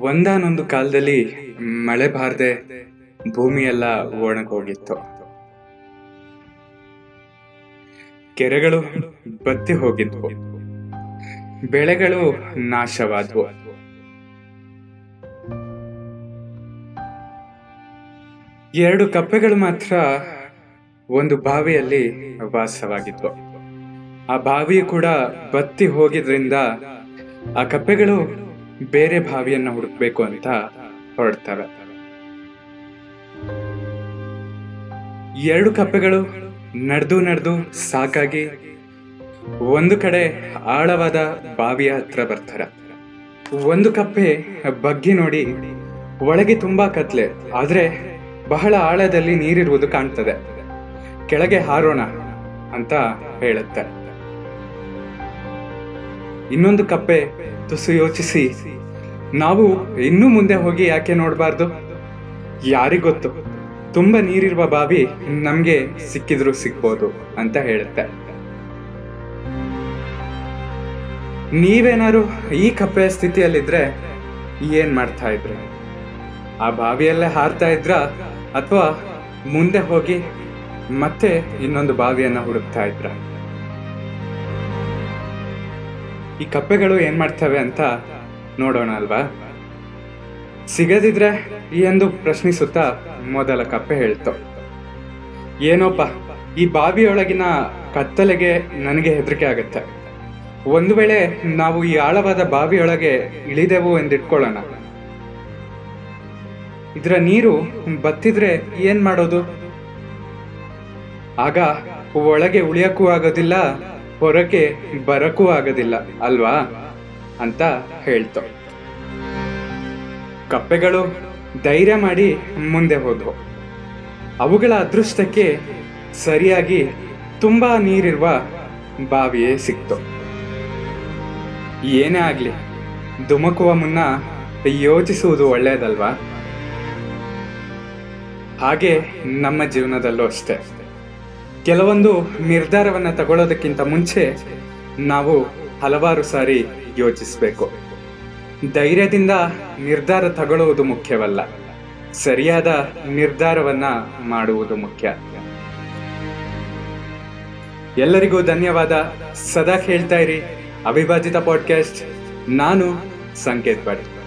ಒಂದಾನೊಂದು ಕಾಲದಲ್ಲಿ ಮಳೆ ಬಾರದೆ ಭೂಮಿ ಎಲ್ಲ ಒಣಗೋಗಿತ್ತು. ಕೆರೆಗಳು ಬತ್ತಿ ಹೋಗಿದ್ವು. ಬೆಳೆಗಳು ನಾಶವಾದವು. ಎರಡು ಕಪ್ಪೆಗಳು ಮಾತ್ರ ಒಂದು ಬಾವಿಯಲ್ಲಿ ವಾಸವಾಗಿದ್ವು. ಆ ಬಾವಿ ಕೂಡ ಬತ್ತಿ ಹೋಗಿದ್ರಿಂದ ಆ ಕಪ್ಪೆಗಳು ಬೇರೆ ಬಾವಿಯನ್ನ ಹುಡುಕ್ಬೇಕು ಅಂತ ಹೊರಡ್ತವೆ. ಎರಡು ಕಪ್ಪೆಗಳು ನಡೆದು ನಡೆದು ಸಾಕಾಗಿ ಒಂದು ಕಡೆ ಆಳವಾದ ಬಾವಿಯ ಹತ್ರ ಬರ್ತಾರೆ. ಒಂದು ಕಪ್ಪೆ ಬಗ್ಗಿ ನೋಡಿ ಒಳಗೆ ತುಂಬಾ ಕತ್ಲೆ, ಆದ್ರೆ ಬಹಳ ಆಳದಲ್ಲಿ ನೀರಿರುವುದು ಕಾಣ್ತದೆ. ಕೆಳಗೆ ಹಾರೋಣ ಅಂತ ಹೇಳುತ್ತೆ ಇನ್ನೊಂದು ಕಪ್ಪೆ ತುಸು ಯೋಚಿಸಿ. ನಾವು ಇನ್ನೂ ಮುಂದೆ ಹೋಗಿ ಯಾಕೆ ನೋಡಬಾರ್ದು? ಯಾರಿಗೊತ್ತು ತುಂಬಾ ನೀರಿರುವ ಬಾವಿ ನಮಗೆ ಸಿಕ್ಕಿದ್ರು ಸಿಗ್ಬೋದು ಅಂತ ಹೇಳುತ್ತೆ. ನೀವೇನಾದ್ರು ಈ ಕಪ್ಪೆಯ ಸ್ಥಿತಿಯಲ್ಲಿದ್ರೆ ಏನ್ ಮಾಡ್ತಾ ಇದ್ರೆ? ಆ ಬಾವಿಯಲ್ಲೇ ಹಾರ್ತಾ ಇದ್ರ? ಅಥವಾ ಮುಂದೆ ಹೋಗಿ ಮತ್ತೆ ಇನ್ನೊಂದು ಬಾವಿಯನ್ನ ಹುಡುಕ್ತಾ ಇದ್ರ? ಈ ಕಪ್ಪೆಗಳು ಏನ್ ಮಾಡ್ತವೆ ಅಂತ ನೋಡೋಣ ಅಲ್ವಾ? ಸಿಗದಿದ್ರೆ ಎಂದು ಪ್ರಶ್ನಿಸುತ್ತಾ ಮೊದಲ ಕಪ್ಪೆ ಹೇಳ್ತು. ಏನೋಪ್ಪ, ಈ ಬಾವಿಯೊಳಗಿನ ಕತ್ತಲೆಗೆ ನನಗೆ ಹೆದರಿಕೆ ಆಗುತ್ತೆ. ಒಂದು ವೇಳೆ ನಾವು ಈ ಆಳವಾದ ಬಾವಿಯೊಳಗೆ ಇಳಿದೆವು ಎಂದಿಟ್ಕೊಳ್ಳೋಣ. ಇದರ ನೀರು ಬತ್ತಿದ್ರೆ ಏನ್ ಮಾಡೋದು? ಆಗ ಒಳಗೆ ಉಳಿಯಕ್ಕೂ ಆಗೋದಿಲ್ಲ ಹೊರಗೆ ಬರಕ್ಕೂ ಆಗೋದಿಲ್ಲ, ಅಲ್ವಾ? ಅಂತ ಹೇಳ್ತು. ಕಪ್ಪೆಗಳು ಧೈರ್ಯ ಮಾಡಿ ಮುಂದೆ ಹೋದ್ವು. ಅವುಗಳ ಅದೃಷ್ಟಕ್ಕೆ ಸರಿಯಾಗಿ ತುಂಬಾ ನೀರಿರುವ ಬಾವಿಯೇ ಸಿಕ್ತು. ಏನೇ ಆಗಲಿ, ಧುಮಕುವ ಮುನ್ನ ಯೋಚಿಸುವುದು ಒಳ್ಳೆಯದಲ್ವಾ? ಹಾಗೆ ನಮ್ಮ ಜೀವನದಲ್ಲೂ ಅಷ್ಟೇ. ಕೆಲವೊಂದು ನಿರ್ಧಾರವನ್ನು ತಗೊಳ್ಳೋದಕ್ಕಿಂತ ಮುಂಚೆ ನಾವು ಹಲವಾರು ಸಾರಿ ಯೋಚಿಸಬೇಕು. ಧೈರ್ಯದಿಂದ ನಿರ್ಧಾರ ತಗೊಳ್ಳುವುದು ಮುಖ್ಯವಲ್ಲ. ಸರಿಯಾದ ನಿರ್ಧಾರವನ್ನ ಮಾಡುವುದು ಮುಖ್ಯ. ಎಲ್ಲರಿಗೂ ಧನ್ಯವಾದ. ಸದಾ ಹೇಳ್ತಾ ಇರಿ ಅವಿಭಾಜಿತ ಪಾಡ್ಕಾಸ್ಟ್ ನಾನು ಸಂಕೇತ್ ಭಟ್